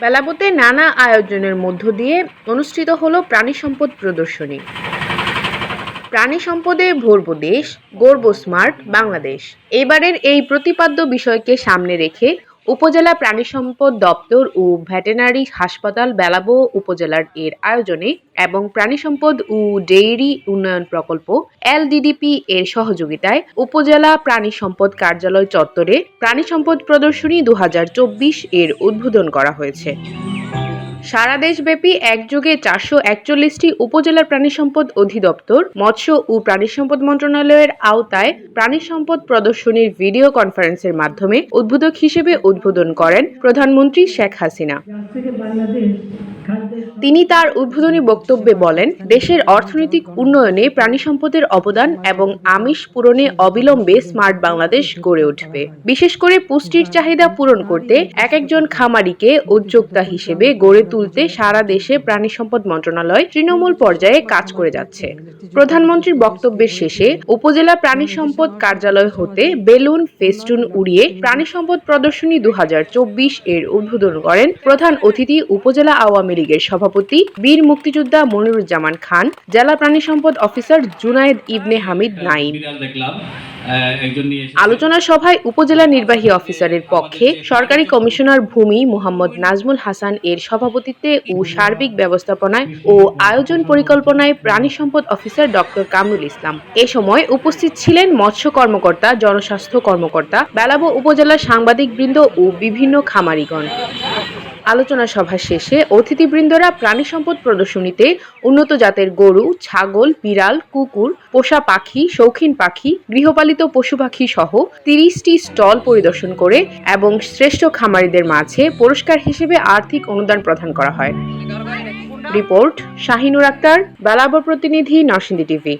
বেলাবতে নানা আয়োজনের মধ্য দিয়ে অনুষ্ঠিত হল প্রাণী সম্পদ প্রদর্শনী। প্রাণী সম্পদে ভর্ব দেশ, গর্ব স্মার্ট বাংলাদেশ। এবারের এই প্রতিপাদ্য বিষয়কে সামনে রেখে উপজেলা প্রাণী সম্পদ দপ্তর ও ভেটেনারি হাসপাতাল বেলাবো উপজেলার এর আয়োজনে এবং প্রাণী সম্পদ ও ডেইরি উন্নয়ন প্রকল্প এলডিডিপি এর সহযোগিতায় উপজেলা প্রাণী সম্পদ কার্যালয় চত্বরে প্রাণী সম্পদ প্রদর্শনী দু হাজার চব্বিশ এর উদ্বোধন করা হয়েছে। সারা দেশব্যাপী একযোগে চারশো একচল্লিশটি উপজেলার প্রাণী সম্পদ অধিদপ্তর, মৎস্য ও প্রাণী সম্পদ মন্ত্রণালয়ের আওতায় প্রাণী সম্পদ প্রদর্শনীর ভিডিও কনফারেন্সের মাধ্যমে উদ্বোধক হিসেবে উদ্বোধন করেন প্রধানমন্ত্রী শেখ হাসিনা। তিনি তার উদ্বোধনী বক্তব্যে বলেন, দেশের অর্থনৈতিক উন্নয়নে প্রাণী সম্পদের অবদান এবং আমিষ পূরণে অবিলম্বে স্মার্ট বাংলাদেশ গড়ে উঠবে। বিশেষ করে পুষ্টির চাহিদা পূরণ করতে এক একজন খামারিকে উদ্যোক্তা হিসেবে গড়ে তুলতে সারা দেশে প্রাণী সম্পদ মন্ত্রণালয় তৃণমূল পর্যায়ে কাজ করে যাচ্ছে। প্রধানমন্ত্রীর বক্তব্যের শেষে উপজেলা প্রাণী সম্পদ কার্যালয় হতে বেলুন, ফেস্টুন উড়িয়ে প্রাণী সম্পদ প্রদর্শনী দু হাজার চব্বিশ এর উদ্বোধন করেন প্রধান অতিথি উপজেলা আওয়ামী লীগের সভাপতি বীর মুক্তিযোদ্ধা মনিরুজ্জামান খান জেলা প্রাণী সম্পদ অফিসার জুনায়েদ ইবনে হামিদ নাইম। আলোচনা সভায় উপজেলা নির্বাহী অফিসারের পক্ষে সরকারি কমিশনার ভূমি মোহাম্মদ নাজমুল হাসান এর সভাপতিত্বে ও সার্বিক ব্যবস্থাপনায় ও আয়োজন পরিকল্পনায় প্রাণী সম্পদ অফিসার ডক্টর কামরুল ইসলাম। এ সময় উপস্থিত ছিলেন মৎস্য কর্মকর্তা জনস্বাস্থ্য কর্মকর্তা বেলাবো উপজেলার সাংবাদিকবৃন্দ ও বিভিন্ন খামারিগণ। আলোচনা সভা শেষে অতিথিবৃন্দরা প্রাণী সম্পদ প্রদর্শনীতে উন্নত জাতের গরু, ছাগল, বিড়াল, কুকুর, পোষা পাখি, শৌখিন পাখি, গৃহপালিত পশু পাখি সহ তিরিশটি স্টল পরিদর্শন করে এবং শ্রেষ্ঠ খামারিদের মাঝে পুরস্কার হিসেবে আর্থিক অনুদান প্রদান করা হয়। রিপোর্ট শাহিনুর আক্তার, বেলাবর প্রতিনিধি, নরসিংদী টিভি।